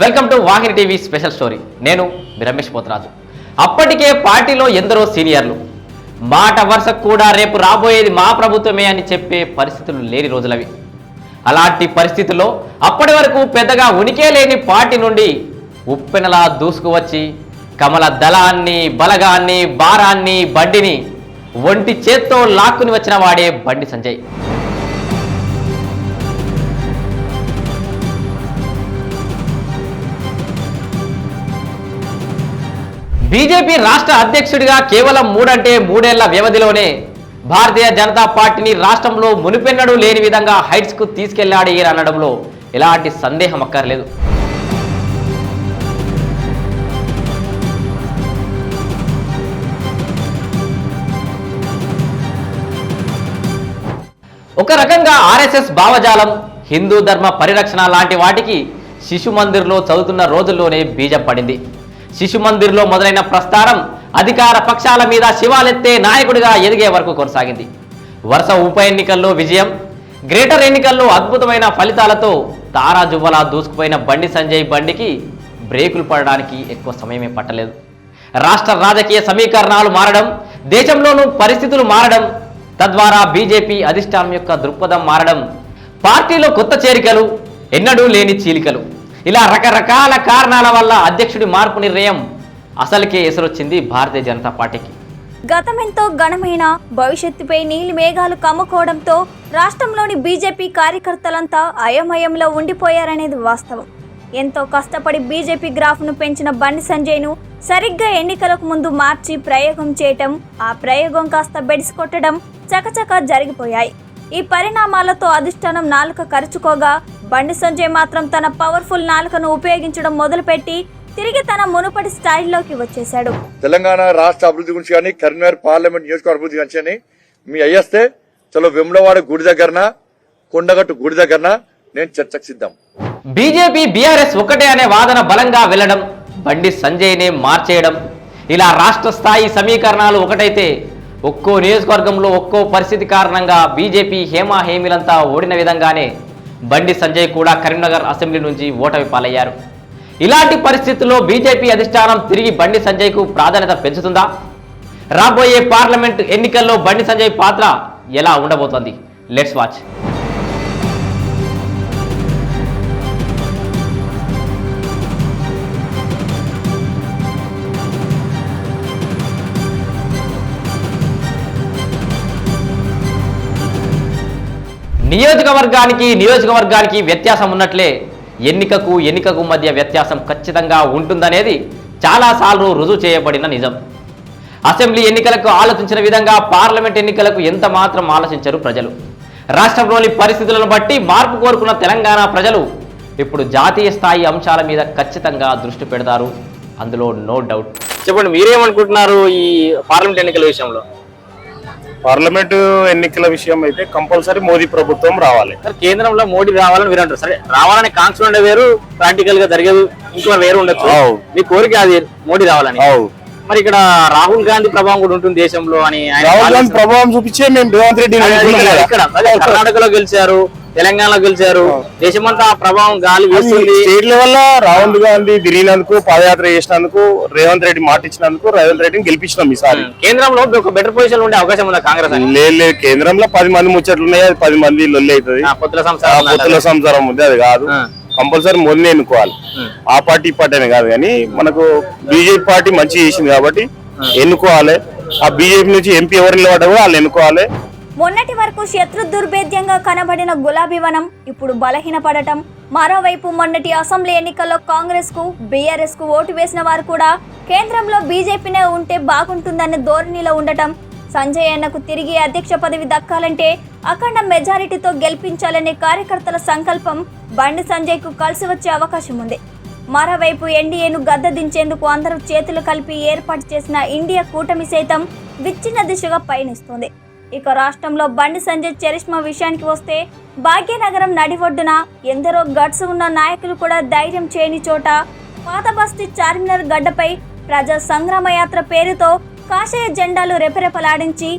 Welcome to Vahini TV special story నేను రమేష్ పోతరాజు. అప్పటికే పార్టీలో ఎందరో సీనియర్లు మాట వరుస కూడా రేపు రాబోయేది మా ప్రభుత్వమే అని చెప్పే పరిస్థితులు లేని రోజులవి. అలాంటి పరిస్థితుల్లో అప్పటి వరకు పెద్దగా ఉనికే లేని పార్టీ నుండి ఉప్పెనలా దూసుకువచ్చి కమల దళాన్ని బలగాన్ని భారాన్ని బండిని ఒంటి చేత్తో లాక్కుని వచ్చిన వాడే బండి సంజయ్. బీజేపీ రాష్ట్ర అధ్యక్షుడిగా కేవలం మూడంటే మూడేళ్ళ వ్యవధిలోనే భారతీయ జనతా పార్టీని రాష్ట్రంలో మునిపెన్నడూ లేని విధంగా హైట్స్కు తీసుకెళ్ళాడు ఈయన అనడంలో ఎలాంటి సందేహం అక్కర్లేదు. ఒక రకంగా ఆర్ఎస్ఎస్ భావజాలం హిందూ ధర్మ పరిరక్షణ లాంటి వాటికి శిశు మందిర్లో చదువుతున్న రోజుల్లోనే బీజం పడింది. శిశు మందిర్లో మొదలైన ప్రస్థానం అధికార పక్షాల మీద శివాలెత్తే నాయకుడిగా ఎదిగే వరకు కొనసాగింది. వరుస ఉప ఎన్నికల్లో విజయం గ్రేటర్ ఎన్నికల్లో అద్భుతమైన ఫలితాలతో తారా జువ్వలా దూసుకుపోయిన బండి సంజయ్ బండికి బ్రేకులు పడడానికి ఎక్కువ సమయమే పట్టలేదు. రాష్ట్ర రాజకీయ సమీకరణాలు మారడం దేశంలోనూ పరిస్థితులు మారడం తద్వారా బీజేపీ అధిష్టానం యొక్క దృక్పథం మారడం పార్టీలో కొత్త చేరికలు ఎన్నడూ లేని చీలికలు. ఇలా రకరకాల కారణాల వల్ల అధ్యక్షుడి మార్పు నిర్ణయం అసలుకే ఎసరొచ్చింది భారతీయ జనతా పార్టీకి. గతమెంతో ఘనమైన భవిష్యత్తుపై నీలి మేఘాలు కమ్ముకోవడంతో రాష్ట్రంలోని బీజేపీ కార్యకర్తలంతా అయోమయంలో ఉండిపోయారనేది వాస్తవం. ఎంతో కష్టపడి బీజేపీ గ్రాఫ్ను పెంచిన బండి సంజయ్ను సరిగ్గా ఎన్నికలకు ముందు మార్చి ప్రయోగం చేయటం ఆ ప్రయోగం కాస్త బెడిసి కొట్టడం చకచక జరిగిపోయాయి. ఈ పరిణామాలతో అధిష్టానం నాలుక కరుచుకోగా బండి సంజయ్ మాత్రం తన పవర్ఫుల్ నాలుకను ఉపయోగించడం మొదలుపెట్టి తిరిగి తన మునుపటి స్టైల్లోకి వచ్చేశాడు. తెలంగాణ రాష్ట్ర అభివృద్ధి గురించి కానీ కరీంనగర్ పార్లమెంట్ నియోజకవర్గ అభివృద్ధి గురించి కానీ మీ అయ్యేస్తే చలో వెమ్లవాడ గుడి దగ్గరన కొండగట్టు గుడి దగ్గరన నేను చర్చకు సిద్ధం. బీజేపీ బీఆర్ఎస్ ఒకటే అనే వాదన బలంగా వెళ్ళడం బండి సంజయ్నే మార్చేయడం. ఇలా రాష్ట్ర స్థాయి సమీకరణాలు ఒకటైతే ఒక్కో నియోజకవర్గంలో ఒక్కో పరిస్థితి కారణంగా బీజేపీ హేమా హేమిలంతా ఓడిన విధంగానే బండి సంజయ్ కూడా కరీంనగర్ అసెంబ్లీ నుంచి ఓటమి పాలయ్యారు. ఇలాంటి పరిస్థితుల్లో బీజేపీ అధిష్టానం తిరిగి బండి సంజయ్కు ప్రాధాన్యత పెంచుతుందా? రాబోయే పార్లమెంట్ ఎన్నికల్లో బండి సంజయ్ పాత్ర ఎలా ఉండబోతోంది? లెట్స్ వాచ్ నియోజకవర్గానికి నియోజకవర్గానికి వ్యత్యాసం ఉన్నట్లే ఎన్నికకు ఎన్నికకు మధ్య వ్యత్యాసం ఖచ్చితంగా ఉంటుందనేది చాలాసార్లు రుజువు చేయబడిన నిజం. అసెంబ్లీ ఎన్నికలకు ఆలోచించిన విధంగా పార్లమెంట్ ఎన్నికలకు ఎంత మాత్రం ఆలోచించరు ప్రజలు. రాష్ట్రంలోని పరిస్థితులను బట్టి మార్పు కోరుకున్న తెలంగాణ ప్రజలు ఇప్పుడు జాతీయ స్థాయి అంశాల మీద ఖచ్చితంగా దృష్టి పెడతారు. అందులో నో డౌట్. చెప్పండి మీరేమనుకుంటున్నారు ఈ పార్లమెంట్ ఎన్నికల విషయంలో? పార్లమెంటు ఎన్నికల విషయం అయితే కంపల్సరీ మోదీ ప్రభుత్వం రావాలి. సార్ కేంద్రంలో మోడీ రావాలని మీరు అంటారు. సరే రావాలని ఉండే వేరు ప్రాక్టికల్గా జరిగేది ఇంకో వేరు ఉండొచ్చు. అవు. మీ కోరిక అది మోడీ రావాలని. మరి ఇక్కడ రాహుల్ గాంధీ ప్రభావం కూడా ఉంటుంది దేశంలో అని రాహుల్ గాంధీ ప్రభావం చూపించే మేము రేవంత్ రెడ్డి ఇక్కడ- కర్ణాటకలో గెలిచారు తెలంగాణలో గెలిచారు. దేశమంతా ఆ ప్రభావం గాలి వేస్తుంది. స్టేట్ లెవెల్ రాహుల్ గాంధీ తిరిగినందుకు పాదయాత్ర చేసినందుకు రేవంత్ రెడ్డి మాట ఇచ్చినందుకు రేవంత్ రెడ్డిని గెలిపించినాం ఈసారి. కేంద్రంలో ఒక బెటర్ పొజిషన్ ఉండే అవకాశం ఉందా కాంగ్రెస్ లేదు లేదు. కేంద్రంలో పది మంది ముచ్చట్లు ఉన్నాయి అది పది మంది లొల్లి అవుతుంది. పొత్తుల సంసారం పొత్తుల సంసారం ఉంది అది కాదు. కంపల్సరీ మోదీని ఎన్నుకోవాలి. ఆ. పార్టీ పార్టీ కాదు కానీ మనకు బీజేపీ పార్టీ మంచి చేసింది కాబట్టి ఎన్నుకోవాలి. ఆ బీజేపీ నుంచి ఎంపీ ఎవరు నిలబడ్డా కూడా వాళ్ళు ఎన్నుకోవాలి. మొన్నటి వరకు శత్రు దుర్భేద్యంగా కనబడిన గులాబీ వనం ఇప్పుడు బలహీనపడటం. మరోవైపు మొన్నటి అసెంబ్లీ ఎన్నికల్లో కాంగ్రెస్కు బీఆర్ఎస్కు ఓటు వేసిన వారు కూడా కేంద్రంలో బీజేపీనే ఉంటే బాగుంటుందనే ధోరణిలో ఉండటం. సంజయ్ అన్నకు తిరిగి అధ్యక్ష పదవి దక్కాలంటే అఖండ మెజారిటీతో గెలిపించాలనే కార్యకర్తల సంకల్పం బండి సంజయ్కు కలిసి వచ్చే అవకాశం ఉంది. మరోవైపు ఎన్డీఏను గద్ద దించేందుకు అందరూ చేతులు కలిపి ఏర్పాటు చేసిన ఇండియా కూటమి సైతం విచ్ఛిన్న దిశగా పయనిస్తుంది. ఇక రాష్ట్రంలో బండి సంజయ్ చరిష్మా విషయానికి వస్తే భాగ్యనగరం నడివొడ్డున ఎందరో గట్స్ ఉన్న నాయకులు కూడా ధైర్యం చేయని చోట పాత బస్తీ చార్మినార్ గడ్డపై ప్రజా సంగ్రామ యాత్ర పేరుతో కాషాయ జెండాలు రెపరెపలాడించి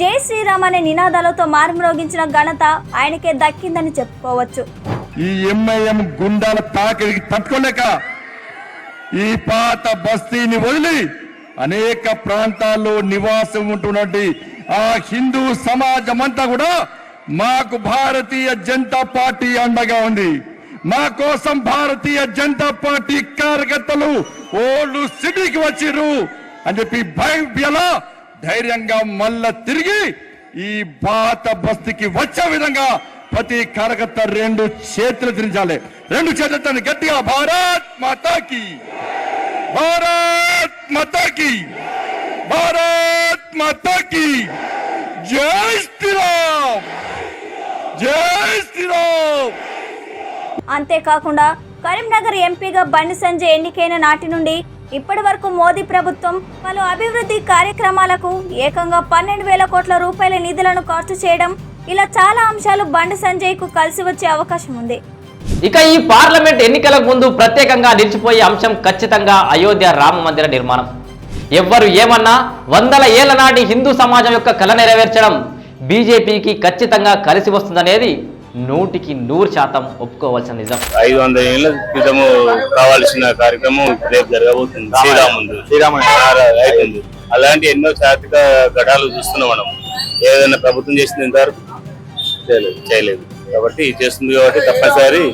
జై శ్రీరామ్ అనే నినాదాలతో మారుమ్రోగించిన ఘనత ఆయనకే దక్కిందని చెప్పుకోవచ్చు. ఈ ఎంఐఎం గుండాల తాకిడికి తట్టుకోలేక ఈ పాత బస్తీని వదిలి అనేక ప్రాంతాల్లో నివాసం ఉంటున్నటువంటి ఆ హిందూ సమాజం అంతా కూడా మాకు భారతీయ జనతా పార్టీ అండగా ఉంది. మా కోసం భారతీయ జనతా పార్టీ కార్యకర్తలు ఓళ్ళు సిటీకి వచ్చిర్రు అని చెప్పి భయం ధైర్యంగా మళ్ళా తిరిగి ఈ పాత బస్తీకి వచ్చే విధంగా ప్రతి కార్యకర్త రెండు చేతులు తిరించాలి. రెండు చేతులతో గట్టిగా భారత్ మాతాకి! భారత్ మాతాకి! భారత్ మాతాకి జై శ్రీరామ్ జై శ్రీరామ్ అంతేకాకుండా కరీంనగర్ ఎంపీగా బండి సంజయ్ ఎన్నికైన నాటి నుండి ఇప్పటి వరకు మోదీ ప్రభుత్వం పలు అభివృద్ధి కార్యక్రమాలకు ఏకంగా పన్నెండు వేల కోట్ల రూపాయల నిధులను ఖర్చు చేయడం ఇలా చాలా అంశాలు బండి సంజయ్కు కలిసి వచ్చే అవకాశం ఉంది. ఇక ఈ పార్లమెంట్ ఎన్నికలకు ముందు ప్రత్యేకంగా నిలిచిపోయే అంశం ఖచ్చితంగా అయోధ్య రామ మందిర నిర్మాణం. ఎవ్వరు ఏమన్నా వందల ఏళ్ళ నాటి హిందూ సమాజం యొక్క కళ నెరవేర్చడం బీజేపీకి ఖచ్చితంగా కలిసి వస్తుందనేది నూటికి నూరు శాతం ఒప్పుకోవాల్సిన నిజం. ఐదు వందల ఏళ్ళ క్రితము కావాల్సిన కార్యక్రమం రేపు జరగబోతుంది. శ్రీరాముంది శ్రీరామ అవుతుంది అలాంటి ఎన్నో చారిత్రక ఘటాలు చూస్తున్నాం మనం. ఏదైనా ప్రభుత్వం చేసింది ఇంతవరకు? చేయలేదు. చేయలేదు. కాబట్టి చేస్తుంది కాబట్టి తప్పనిసరి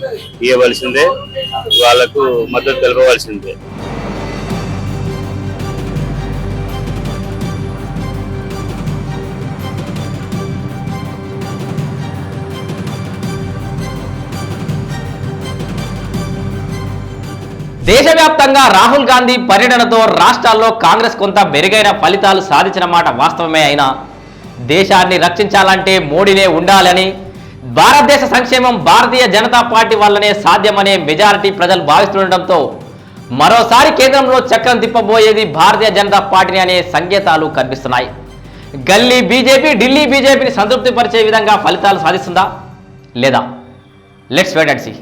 ఇవ్వవలసిందే. వాళ్ళకు మద్దతు తెలపవలసిందే. దేశవ్యాప్తంగా రాహుల్ గాంధీ పర్యటనతో రాష్ట్రాల్లో కాంగ్రెస్ కొంత మెరుగైన ఫలితాలు సాధించిన మాట వాస్తవమే అయినా దేశాన్ని రక్షించాలంటే మోడీనే ఉండాలని భారతదేశ సంక్షేమం భారతీయ జనతా పార్టీ వల్లనే సాధ్యమనే మెజారిటీ ప్రజలు భావిస్తుండటంతో మరోసారి కేంద్రంలో చక్రం తిప్పబోయేది భారతీయ జనతా పార్టీని అనే సంకేతాలు కనిపిస్తున్నాయి. గల్లీ బీజేపీ ఢిల్లీ బీజేపీని సంతృప్తిపరిచే విధంగా ఫలితాలు సాధిస్తుందా లేదా? Let's wait and see